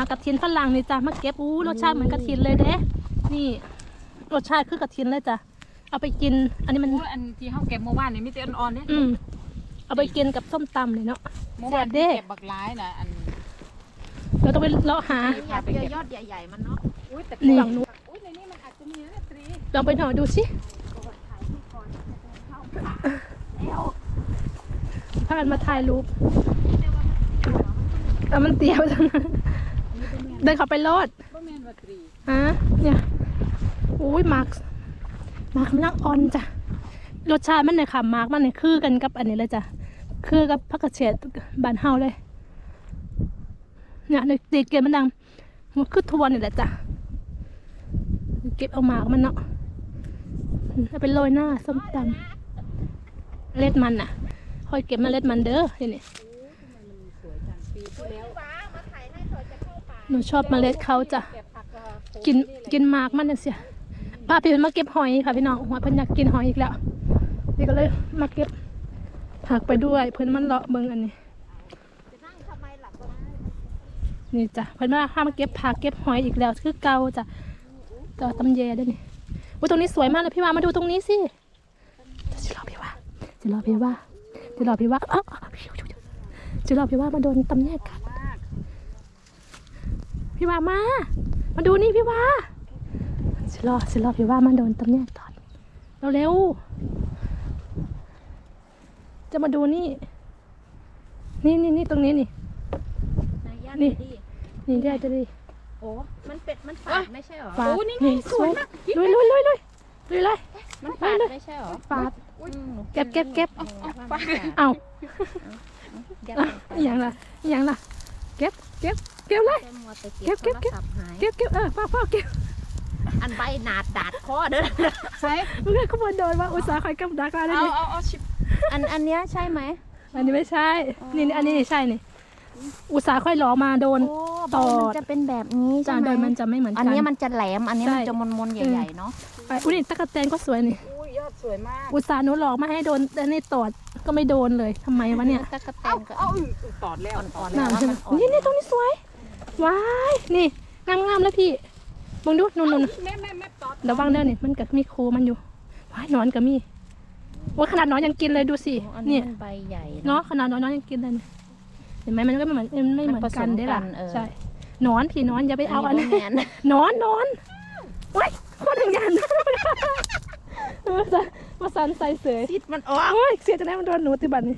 ากกระถินฝรั่งนี่จ้ะมาเก็บอู้รสชาติเหมือนกระถินเลยเด้ นี่รสชาติคือกระถินเลยจ้ะเอาไปกิน อันนี้มันโอ้ยอันที่เฮาเก็บเมื่อวานนี่มีแต่อ่อนๆเด้อืมเอาไปกินกับส้มตำเลยเนาะเมื่อวานแซ่บเด้เก็บบักหลายน่ะอันเราต้องไปเลาะหาอยากเจอยอดใหญ่ๆมันเนาะอุ้ยแต่นี่ฝั่งนู้นอุ้ยในนี้มันอาจจะมีนะตรีลองไปหน่อยดูสิพากันมาถ่ายรูปแต่มันเตี้ยวจังนะ เดินเข้าไปรอดบ่แม่นว่าตรีฮะเนี่ยอุ้ยมาร์กมาร์กมันนักออนจ้ะรสชาติมันเนี่ยค่ะมาร์กมันเนี่ยคือกันกับอันนี้เลยจ้ะคือกับผักกระเฉดบานเฮาเลยเนี่ยเด็กเก็บมันดังมันคือทวนนี่แหละจ้ะเก็บเอาหมากมันเนาะเอาไปโรยหน้าส้มตำเล็ดมันน่ะคอยเก็บเมาเล็ดมันเด้อทีนี่สวยจังปีที่แล้ว หนูชอบเมล็ดเขาจ้ะเก็บผักก็กินกินหมากมันน่ะเสียป้าพี่เพิ่นมาเก็บหอยค่ะพี่น้องหอยเพิ่นอยากกินหอยอีกแล้วนี่ก็เลยมาเก็บผักไปด้วย เพิ่นมันเลาะเบิ่งอันนี้จะนั่งทำไมหลับก็ได้นี่จ้ะเพิ่นมาห้ามาเก็บผักเก็บหอยอีกแล้วคือเก่าจ้ะต่อตำแยด้วยนี่อุ้ยตรงนี้สวยมากเลยพี่ว่ามาดูตรงนี้สิจะรอพี่ว่าจะรอพี่ว่าจะรอพี่ว่าอ้าวจะรอพี่ว่ามาโดนตำแยกัด พี่ว่ามา มาดูนี่พี่ว่าจะรอจะรอพี่ว่ามาโดนตำแยตอนเร็วๆจะมาดูนี่ นี่นี่นี่ตรงนี้นี่ นายย่านี่ดีนี่ได้จะดีโอ้ มันเป็ด มันฝาดไม่ใช่เหรอฟาดโอ้นี่ไงสวยมากลุยลุยลุยลุยลุยเลย มันฝาดไม่ใช่เหรอฟาดอืมหนูเก็บเก็บเก็บหนูว่ามันฝาดเอายัดอะอหย่างละอหย่างละเก็บเก็บ เก็บเลยเก็บมัวแต่เก็เก็บบเก็บเก็บ โทรศัพท์หายเก็บเก็บเออพ่อพ่อเก็บอันใบหนาดดาดคอเด้อใช่มึงเลยขบวนโดนว่าอุตสาห์คอยกับดักอะไรเอานี่เอาเอาชิบอันอันเนี้ยใช่ไหมอันนี้ไม่ใช่นี่นี่อันนี้นี่ใช่นี่อุตสาห์ค่อยหลอมาโดน โอ้ตใบอด มันจะเป็นแบบนี้จาใช่นไหโดมยมันจะไม่เหมือนอันกันเนี้ยมันจะแหลมอันเนี้ยใช่มันจะมนๆใหญ่ๆเนาะไปอุ้ยนี่ตะกะแตนก็สวยนี่ อุ้ยยอดสวยมากอุตสาห์หนูหลอกมาให้โดนแต่นี่ตอดก็ไม่โดนเลยทำไมวะเนี่ยตะกะแตเอานก็เอาอือตอดแล้วอ่อนๆงามแล้วใช่ไหมมันอ่อนนี่นี่ตรงนี้สวย ว้ายนี่งามงามๆแล้วพี่มึงดูนู่นนู่นแม่แม่แม่ตอดระวังเด้อนี่มันกับมีโคมันอยู่ว้ายหนอนกับมีว่าขนาดหนอนยังกินเลยดูสิอันเนี่นี้ยมันใบใหญ่เนาะขนาดหนอนน้อยยังกินเลยเนี่ยเห็นไหมมันก็ไม่เหมือนมันไม่เหมือนกันได้ล่ะมันผสมกันเออใช่หนอนพี่หนอนอย่าไปเอาอันนี้นั้นบ่แมนหนอนหนอนว้ายโคตรอย่างนั้นมาสันมาสันใส่เสยซิดมันออกโอ้ยเสียจะได้มันโดนหนูติบัตนี่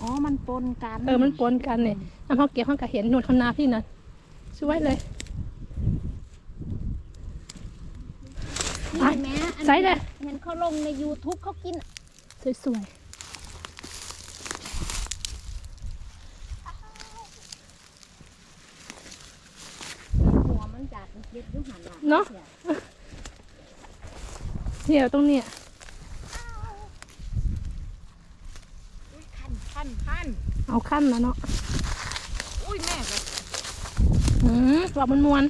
อ๋อมันปนกันเออมันปนกันเนี่ยน้ำเขาเก็บเขาก็เห็นหนวดเขานาพี่นั่น ช่วยเลยนี่แม่อันใส่เลยเห็นเขาลงใน YouTube เขากิน สวยหัวมันจัดเด็ดอยุหันหลังๆเนาะเดี๋ยวตรงเนี้ยอุ้ยคันคันคันเอาขั้นแล้วเนาะอุ้ยแม่ก็ อืมว่ามันมวน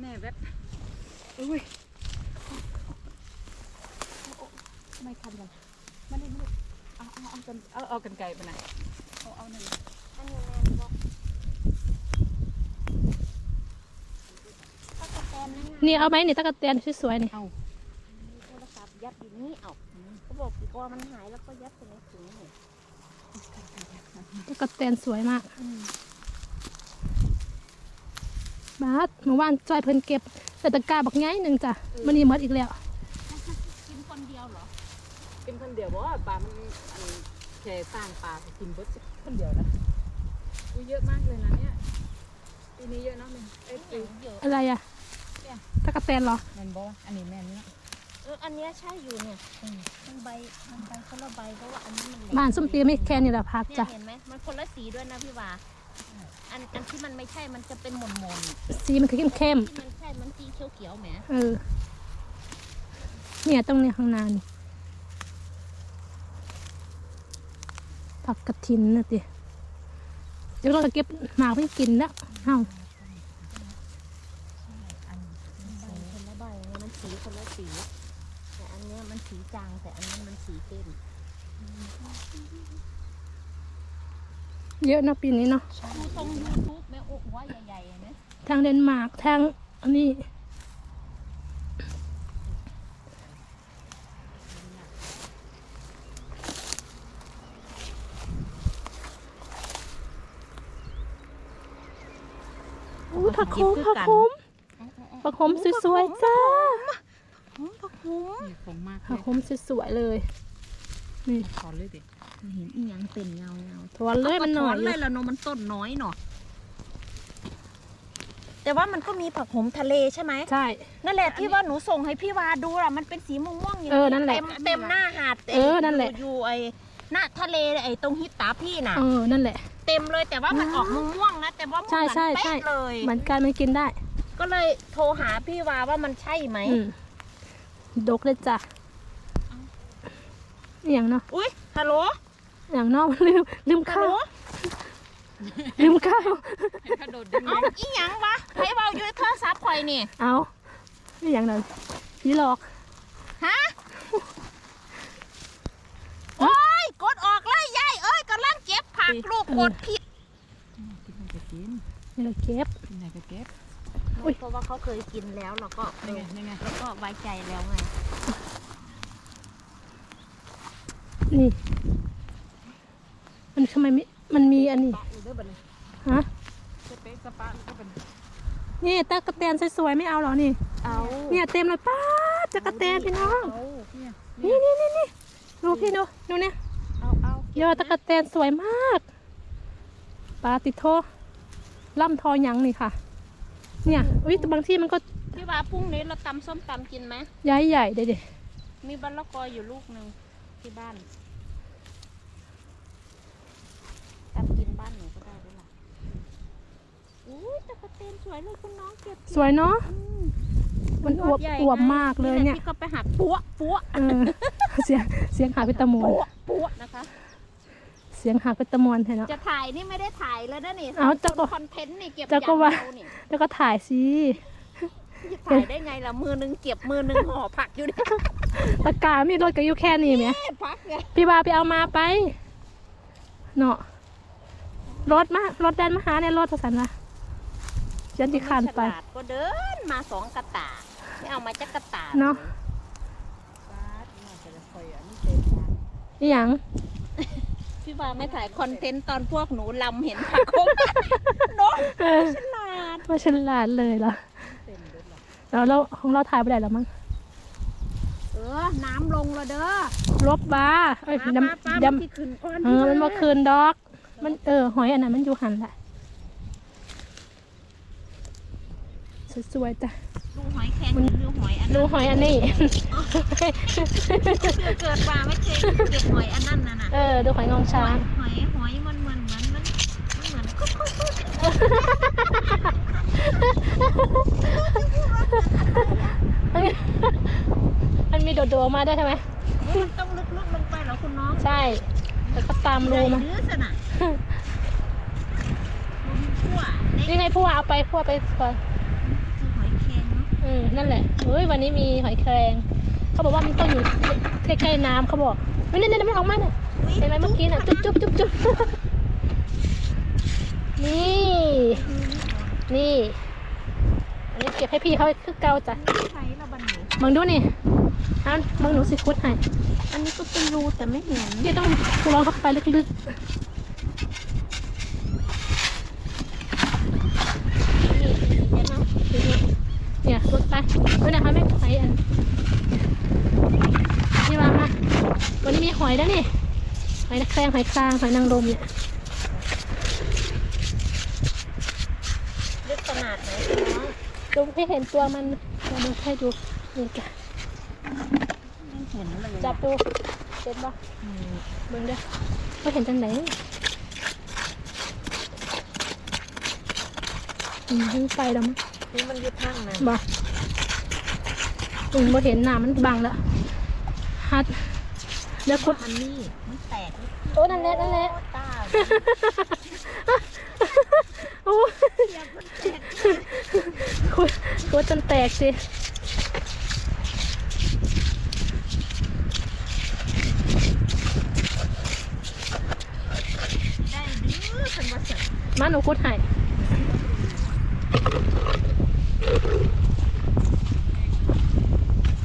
แม่แบบอุ้ยไม่คันกันมานี่มานี่เอาเอาเอากันเอาเอากันไกลไปไหนเอาเอาหนึ่งอันนี้แม่บอกตะกะแตนนั่นไงนี่เอาไหมนี่ตะกะแตนสวยๆนี่เอามีโทรศัพท์ยัดอยู่นี่เอาเขาบอกกลัวมันหายแล้วก็ยัดไปในถุงนี่ตะกะแตนสวยมาก บาสเมื่อวานจอยเพิ่นเก็บแต่ตะกร้าบักง่ายหนึ่งจ้ะมันนี่หมดอีกแล้วกินคนเดียวเหรอกินคนเดียวบ่ว่าปลามันอันแค่สร้างปลาก็กินเบิดคนเดียวนะอุ้ยเยอะมากเลยนะเนี่ยปีนี้เยอะเนาะแม่เอ้ยปีเยอะอะไรอะตะกะแตนเหรอแม่นบ่อันนี้แม่นเนาะเอออันเนี้ยใช่อยู่เนี่ยมันใบมันใบคนละใบเพราะว่าอันนี้มันแหลบ้านส้มตีไม่แค่นี่แหละพักเนี่ยจ้ะเห็นไหมมันคนละสีด้วยนะพี่วา อันอันที่มันไม่ใช่มันจะเป็นหม่นหม่นสีมันคือเข้มๆที่มันใช่มันสีเขียวเขียวๆแหมๆเออ เนี่ยตรงเนี้ยข้างหน้านี่ผักกระถินนะติเดี๋ยวเราจะเก็บหมากไม่กินแล้วเอ้าใบคนละใบไงมันสีคนละสี แต่อันเนี้ยมันสีจางแต่อันนั้นมันสีเข้ม เยอะนะปีนี้เนาะดูตรงยูทูบแม่โอ้ใหญ่ๆนะทางเดนมาร์กทางอันนี้อู้ผักโขมผักโขมผักโขมสวยๆจ้าผักหุ้มนี่คงมากเลผักยโขมสวยๆเลยนี่ขอเลยดิ เห็นอีหยังเป็นเงาเงาถอนเลยมันหน่อยถเลยแล้วเนอะมันต้นน้อยเนาะแต่ว่ามันก็มีผักหมทะเลใช่ไหมใช่ นั่นแหละที่ว่าหนูส่งให้พี่วาดูอะมันเป็นสีม่วงๆอย่างเออนั่นแหละเต็มเต็มหน้าหาดเออนั่นแหละอยู่ไอ้หน้าทะเลไอ้ตรงฮิตตาพี่น่ะเออนั่นแหละ เต็มเลยแต่ว่ามันออกม่วงๆนะแต่ว่ามันใช่ใช่เหมือนใช่เป๊ะเลยเหมือนกันมันกินได้ ก็เลยโทรหาพี่วาว่ามันใช่ไหมอืมดกเลยจ้ะอหย่างเนาะอุ้ยฮัลโหล อหย่างเนาะลืมลืมฮัลข้าโหลวลืมข้าวกระโดดดึงเอ้าอีหยังวะใครเบาอยู่ในโทรศัพท์ข่อยนี่ เอาอหย่างนั้นพี่หลอกฮะโอ้ยกดออกเลยยายเอ้ยกำลังเก็บผักลูกกดผิดกินอะไรก็กินนี่เราเก็บกินอะไรก็เก็บอุ๊ยเพราะว่าเขาเคยกินแล้วเราก็นี่ไงนี่ไงแล้วก็ไว้ใจแล้วไงนี่มัน ทำไมไม่มันมีอันนี้ปะอยู่ด้วยบัดนี้ฮะสเปกสปาก็เป็นนี่ตะกะแตนสวยๆไม่เอาเหรอนี่เอาเนี่ยเต็มเลยป้าดตะกะแตนพี่น้องเอาเนี่ยนี่นี่นี่นี่ดูพี่ดูดูเนี่ยเอาเอายอดตะกะแตนสวยมากปลาติดโทล่ำทอหยังนี่ค่ะ เนี่ยอุ้ยแต่บางที่มันก็พี่ว่าพรุ่งนี้เราตำส้มตำกินไหมย้ายใหญ่เด็ดมีบัลละกออยู่ลูกหนึ่งที่บ้านตำกินบ้านหนูก็ได้ด้วยล่ะ อุ้ยตะกะเตนสวยเลยคุณน้องเก็บสวยเนาะอืมมันอวบใหญ่อวบไงมากเลยแหะเนี่ยพี่ก็ไปหักปัวปัวเออเสียงเสียงหาเป็นตะมวนปัวปัวนะคะ เสียงหาเป็นตะมวนแทนเนาะจะถ่ายนี่ไม่ได้ถ่ายเลยนะนี่เอาจะก็คอนเทนต์นี่เก็บจะก็ว่าอย่งเดียนี่แล้วก็ถ่ายสิจะถ่ายได้ไงล่ะมือหนึงเก็บมือหนึงห่อผักอยู่เนี่ยตะกร้ามีรถกับอยู่แค่นี้ไหมผักไงพี่บาไปเอามาไปเนาะรถมารถแดนมาหาในรถประสันละ ฉันจะขันไป ฉลาดก็เดินมาสองกระตาไม่เอามาจักกระตาเนาะปาดน่าจะได้คอยอันนี้เต็มทางนี่หยังพี่ว่าไม่ถ่ายคอนเทนต์ตอนพวกหนูลำเห็นผักคมเนาะเออฉลาดมาฉลาดเลยเหรอเต็มเลยล่ะแล้วเราของเราถ่ายไปไหนแล้วมั้งเออ น้ำลงแล้วเด้อลบบาเอ้ยป้าดป้าป้าำดมันที่ขึ้นก้อนำเออมันมาคืนดอก มันเออหอยอันนั้นมันอยู่หันแหละ สวยๆจ้ะดูหอยแข็งหรือดูหอยอันดูนั้นหอยอันนี้คือเกิดมาไม่เคยเก็บหอยอันนั้นน่ะนะเออดูหอยงองหช้าอยงหอยหอยมันเหมือนเหมือนมันมันเหมือนกุ๊กกุ๊กกุ๊กมันมีโดดๆออกมาด้วยใช่ไหมมันต้องลึกๆลงไปเหรอคุณน้องใช่แล้วก็ตามรูมาใหญ่หรือสนะลมขั้วเล็กนี่ไงพวกเอาไปพวกไปก่อน อืมนั่นแหละเฮ้ยวันนี้มีหอยแครงเขาบอกว่ามันต้องอยู่ใกล้ๆน้ำเขาบอกเฮ้ยนี่นี่มันออกมาเนี่ยเห็นไหมเมื่อกี้น่ะจุ๊บจุ๊บจุ๊บจุ๊บนี่นี่อันนี้เก็บให้พี่เขาคือเกาจ้ะใช้ระบันหนูมึงดูนี่อันมึงหนูสิคุดให้อันนี้ก็เป็นรูแต่ไม่เห็นพี่ต้องลองเข้าไปลึกนี่เห็นไหม ๆ เนี่ยรุดไปดูนะคะแม่หอยอันนี่มามาวันนี้มีหอยแล้วนี่หอยนักแครงหอยคลางหอยนางรมเนี่ยลึกขนาดไหนคุณน้องดูให้เห็นตัวมันเดี๋ยวดูให้ดูนี่จ้ะไม่เห็นเลยจับดูเห็นปะเบิ่งเด้อก็เห็นจังไหนอืมยิงไฟแล้วมั้ง นี่มันยึดทั้งนะบ่อืมบ่เห็นหน้ามันบังแล้วฮัดเดี๋ยวคุดอันนี้มันแตกโอ้นั่นแหละนั่นแหละตาโอ้ยคุดคุดจนแตกสิได้ดื้อเป็นวัสดุมาหนูคุดให้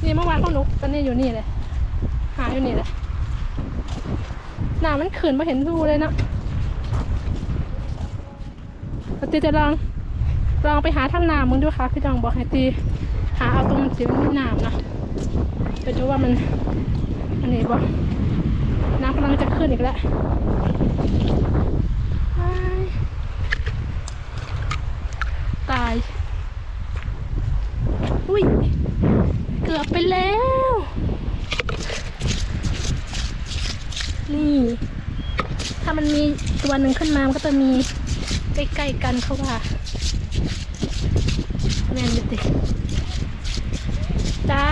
นี่เมื่อวานพว กกตอนนี้อยู่นี่เลย หาอยู่นี่เลยน้ำมันขืนมาเห็นรูเลยนะปฏิจะลอง ลองไปหาทางน้ำมึงดูค่ะพี่จองบอกให้ตี หาเอาตรงที่มันมีน้ำนะไปดูว่ามันอันนี้บอกน้ำกำลังจะขึ้นอีกแล้วอ้ายตาย อุ้ย เกือบไปแล้ว นี่ ถ้ามัน วันหนึ่งขึ้นมา มันก็จะมีใกล้ๆกันเขาว่า แมนดูดิจ้า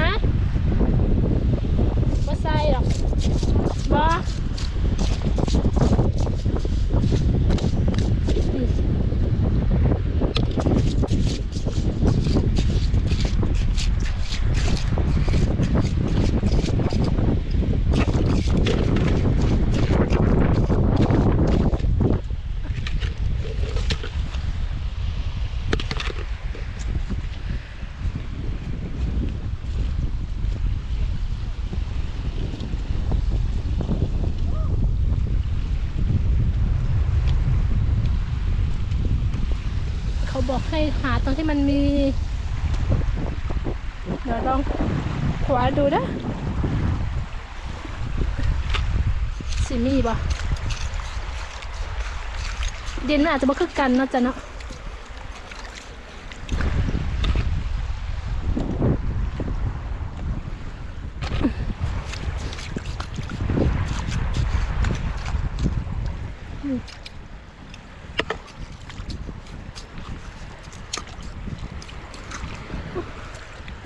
ฮะว่าใส่หรอกบอนี่เขาบอกให้หาตรงที่มันมี เดี๋ยวลองขวาดูนะ สิมีบ่ดินมันอาจจะบ่คือกันเนาะจ๊ะเนาะ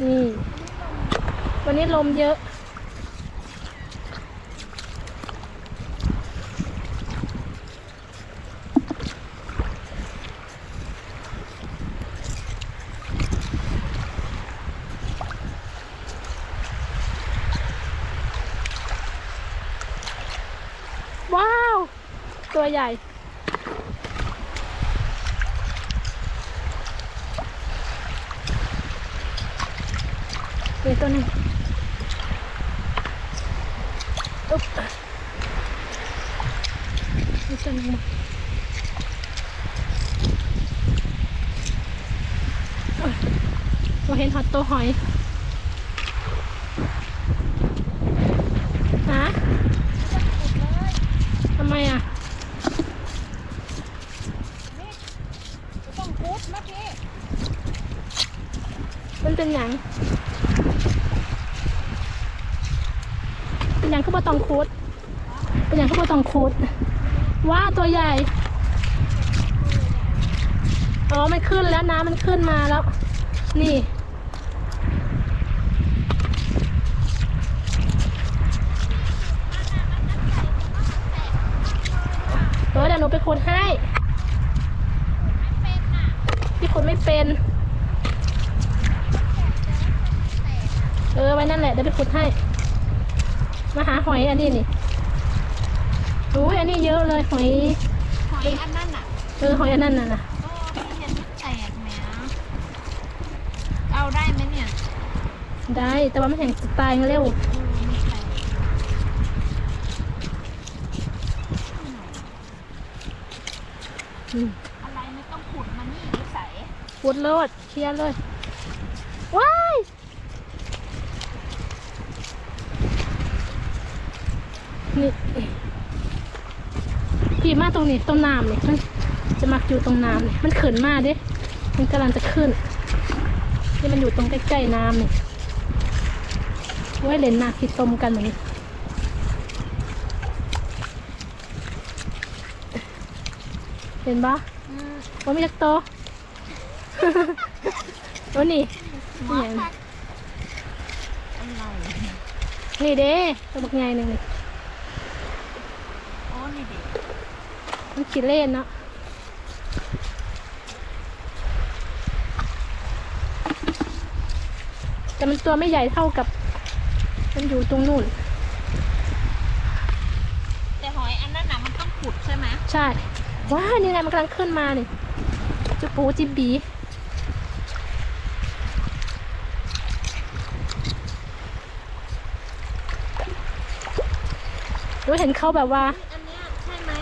นี่ วันนี้ลมเยอะ ว้าว ตัวใหญ่นี่ตัวหนึงอุ๊บนี่ตัวหนึงโอ๊ยเราเห็นหอตตัวหอยฮะทำไมอะ ต้องพุดเมื่อกี้ มันเป็นหยัง เป็นหยังก็บ่ต้องคูด เป็นหยังก็บ่ต้องคูด ว้าตัวใหญ่ อ๋อ มันขึ้นแล้วน้ำมันขึ้นมาแล้ว นี่ เออเดี๋ยวหนูไปขุดให้พี่ขุดไม่เป็น เออไว้นั่นแหละเดี๋ยวไปขุดให้ มาหาหอยอันนี้นี่อุ้ยอันนี้เยอะเลยหอย หอยอันนั้นอะเออหอยอันนั้นน่ะนะก็ไม่เห็นมันแตกแหมเอาได้ไหมเนี่ย ได้แต่ว่ามันแห่งจะตายเร็ว เออไม่แตก อะไรไม่ต้องขุดมานี่ใส่ขุดโลดเคลียร์เลย ว้ายนี่พี่มาตรงนี้ตรงน้ำนี่มันจะมักอยู่ตรงน้ำนี่มันเขึ้นมาเด้มันกำลังจะขึ้นนี่มันอยู่ตรงใกล้ๆน้ำนี่ไว้เล่นนาคิดตมกันเหมือนนี้ เห็นปะอืมว่าไม่จักโตโอ้นี่หมอพักอะไรนี่เด้ตัวบักใหญ่หนึ่งนี่โอ้นี่ดิมันขี้เล่นเนาะแต่มันตัวไม่ใหญ่เท่ากับ มันอยู่ตรงนู่น แต่หอยอันนั้นน่ะมันต้องขุดใช่ไหมใช่ ว้านี่ไงมันกำลังขึ้นมาเนี่ยจุปูจิบบีดูเห็นเขาแบบว่า อันนี้ใช่ไหม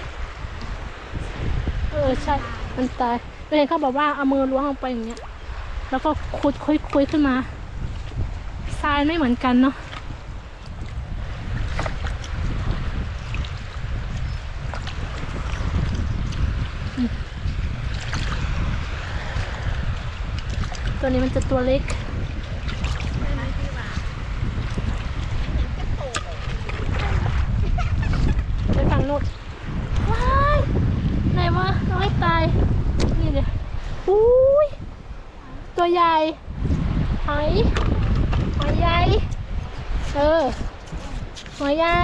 เออใช่ มันตายดูเห็นเขาแบบว่าเอามือล้วงลงไปอย่างเงี้ย แล้วก็คุดคุยคุยขึ้นมาทรายไม่เหมือนกันเนาะ ตัวนี้มันจะตัวเล็ก ไปฝั่งนู้นว้ายไหนวะน้อยตาย นี่เลยอุ้ย ตัวใหญ่หอยหอยใหญ่ เออหอยใหญ่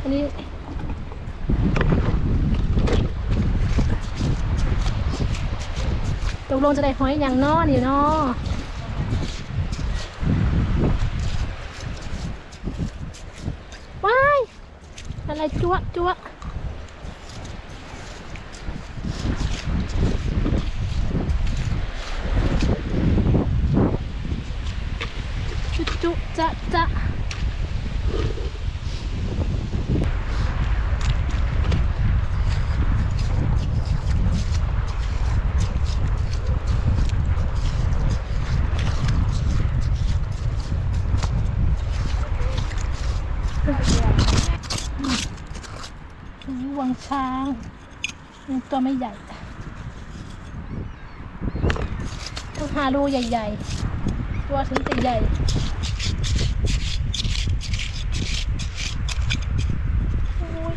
อันนี้ ตก ลงจะได้หอยอย่างนอนี่เนาะว้าย อะไรจั๊วะจั๊วะจุจุจะจะอันนี้วังช้างนี่ตัว ไม่ใหญ่ต้องหารูใหญ่ ๆ ตัวถึงจะใหญ่ โอ้ย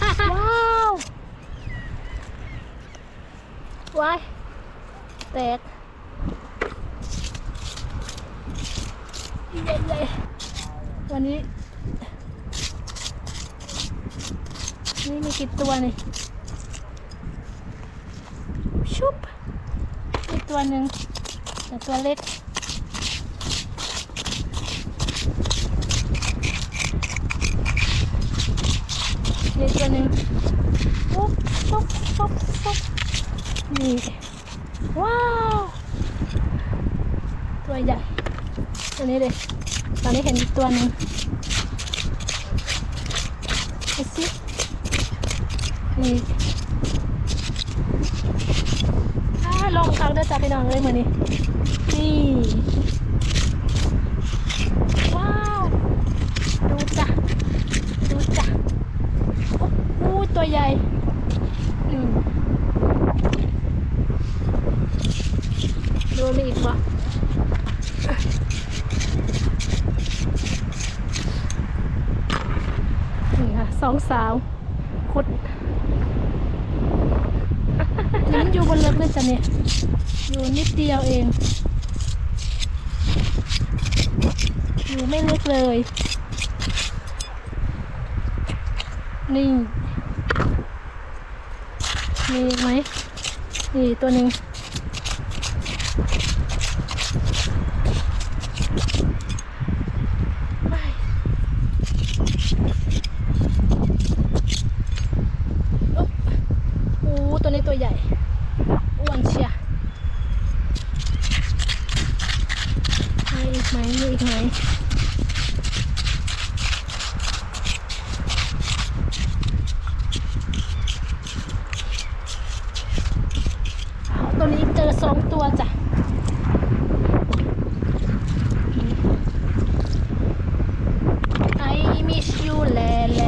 ว้าวว้ายแตกใหญ่ๆวันนี้ นี่มีกี่ตัวนี่ ชุบอีกตัวหนึ่งแตัวเล็กนี่ตัวหนึ่งปุ๊บปุ๊บปุ๊บปุ๊บนี่ ว้าว ตัวใหญ่ ตัวนี้เลยตอนนี้เห็นอีกตัวหนึ่งดูสินี่อ่า ลองคักเด้อจ้าพี่น้องเลยมือนี้นี่ว้าวดูจ้ะดูจ้ะโอ้โหตัวใหญ่อืมดูมีอีกปะนี่ค่ะสองสาวคุด นี่มันอยู่บนเลิกเลยจ้ะเนี่ย อยู่นิดเดียวเอง อยู่ไม่ลึกเลย นี่ มีไหมนี่ตัวหนึ่งไม่อุ๊บโอ้ตัวนี้ตัวใหญ่ อ้วนเชียมีอีกไหมมีอีกไหม ตัวนี้เจอสองตัวจ้ะ I miss you แลแล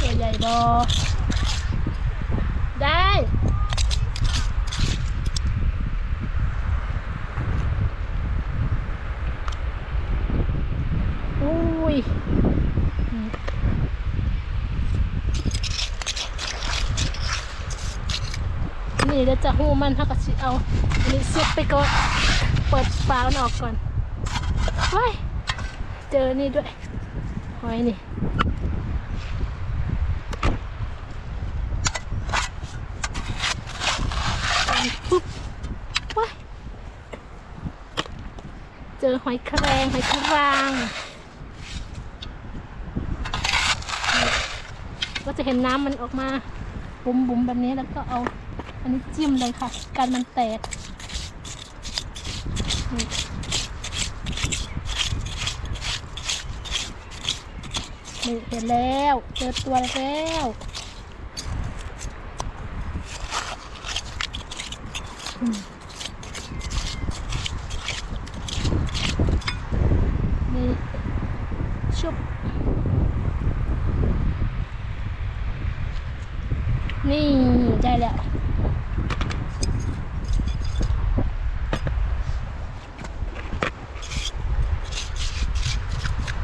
ตัวใหญ่บอได้ ยอืมนี่เดี๋ยวจะหู มันถ้ากับสิเอาอันนี้ซุปไปก่อน เปิดฝาออกก่อนเฮ้ยเจอนี่ด้วยหอยนี่ปุ๊บว้ายเจอหอยแครงหอยครางก็จะเห็นน้ำมันออกมาบุ๋มๆแบบนี้แล้วก็เอา อันนี้จิ้มเลยค่ะการมันแตกนี่นี่เห็นแล้ว เจอตัวแล้ว นี่ชุบ นี่ได้แล้ว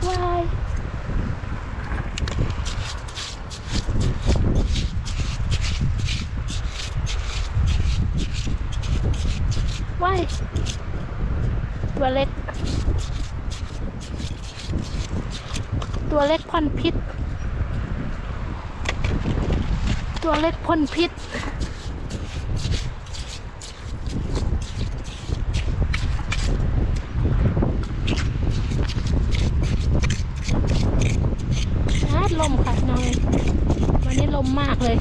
ว้าย ว้าย ตัวเล็ก ตัวเล็ก พ่นพิษ ตัวเล็กพ่นพิษ อาดลมค่ะน้อยวันนี้ลมมากเลย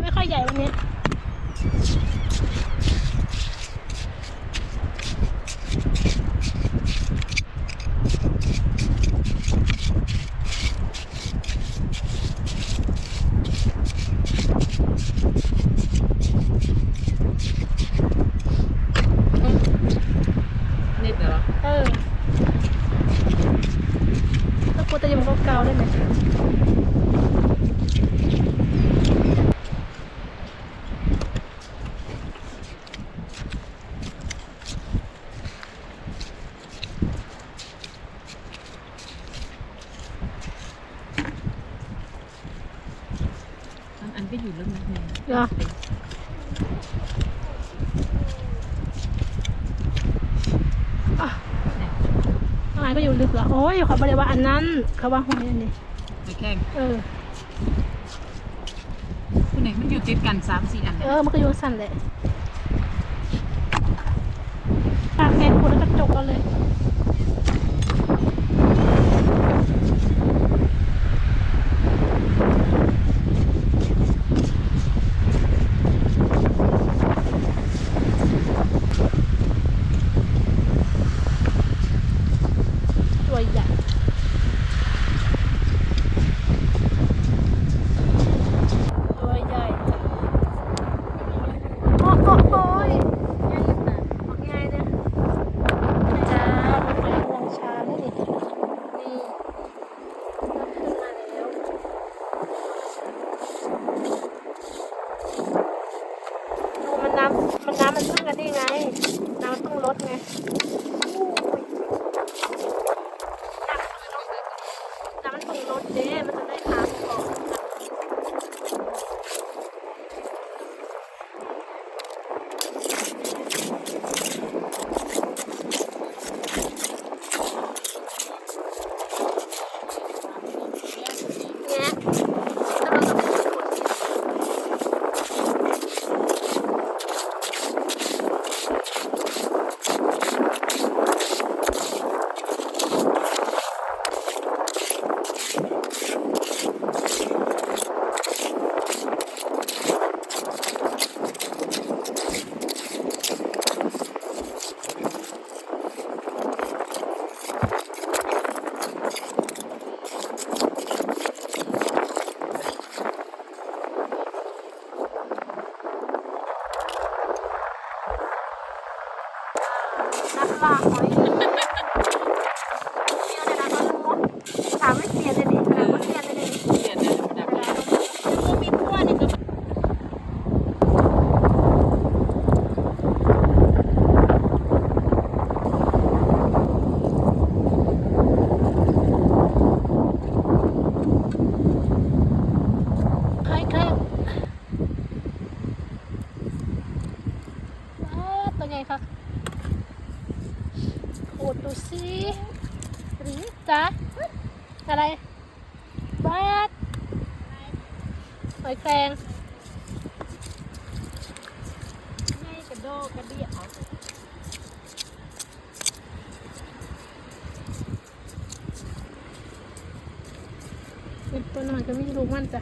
ไม่ค่อยใหญ่วันนี้ นิดเหรอ เออแล้วกูจะยังเก่าๆได้ไหม อันอันก็อยู่ลึกนะเนี่ย เหรออะ อะไรก็อยู่ลึกเหรอโอ้ยเขาบอกเลยว่าอันนั้น เขาว่าหอยอันนี้ไปแข่งเออคุณไหนมันอยู่ติดกันสามสี่อัน เอเนี่ยอมันก็อยู่สั่นแหละปากแกงกูแล้วก็จกเอาเลย 吧，好一。 ต้นมันก็ไม่รู้มันจ้ะ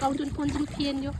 กองทุนคนจุนเพียนอยู่